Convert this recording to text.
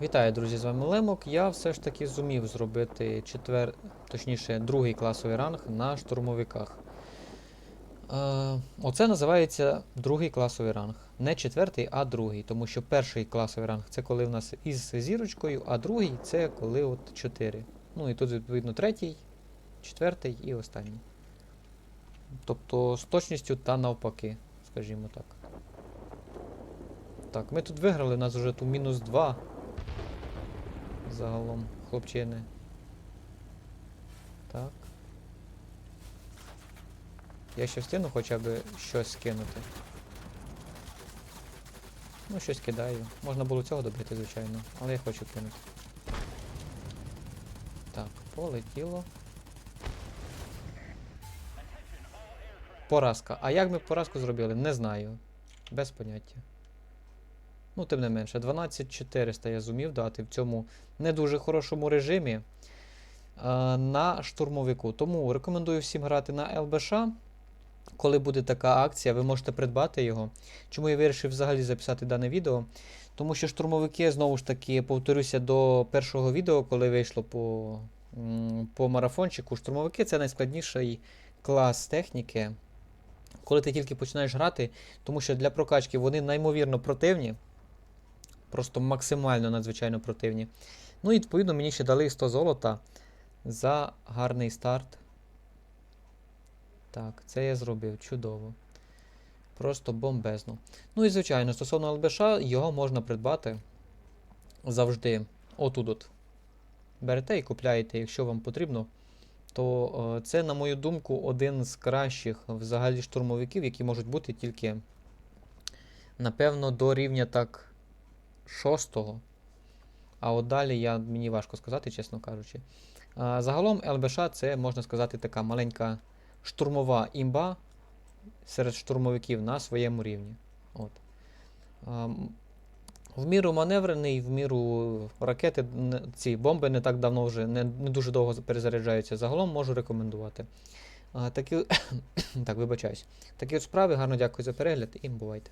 Вітаю, друзі, з вами Лемок. Я все ж таки зумів зробити четвер... точніше, другий класовий ранг на штурмовиках. Е, оце називається другий класовий ранг. Не четвертий, а другий. Тому що перший класовий ранг це коли в нас із зірочкою, а другий це коли от 4. Ну і тут, відповідно, третій, четвертий і останній. Тобто з точністю та навпаки, скажімо так. Так, ми тут виграли, у нас вже тут мінус 2 загалом, хлопчини. Так. Я ще встигну хоча б щось скинути. Ну, щось кидаю. Можна було цього добити, звичайно, але я хочу кинути. Так, полетіло. Поразка. А як ми поразку зробили? Не знаю. Без поняття. Ну, тим не менше, 12400 я зумів дати в цьому не дуже хорошому режимі е, на штурмовику. Тому рекомендую всім грати на ЛБШ. Коли буде така акція, ви можете придбати його. Чому я вирішив взагалі записати дане відео? Тому що штурмовики, знову ж таки, повторюся до першого відео, коли вийшло по, по марафончику. Штурмовики це найскладніший клас техніки. Коли ти тільки починаєш грати, тому що для прокачки вони неймовірно противні. Просто максимально надзвичайно противні. Ну і відповідно мені ще дали 100 золота за гарний старт. Так, це я зробив. Чудово. Просто бомбезно. Ну і звичайно, стосовно ЛБШ, його можна придбати завжди отут. от Берете і купляєте, якщо вам потрібно. То е, це, на мою думку, один з кращих взагалі штурмовиків, які можуть бути тільки, напевно, до рівня так шостого. А от далі я, мені важко сказати, чесно кажучи. А, загалом ЛБШ це, можна сказати, така маленька штурмова імба серед штурмовиків на своєму рівні. От. А, в міру маневрений, в міру ракети, ці бомби не так давно вже, не, не дуже довго перезаряджаються. Загалом можу рекомендувати. А, такі, так, вибачаюсь. Такі от справи, гарно дякую за перегляд і бувайте.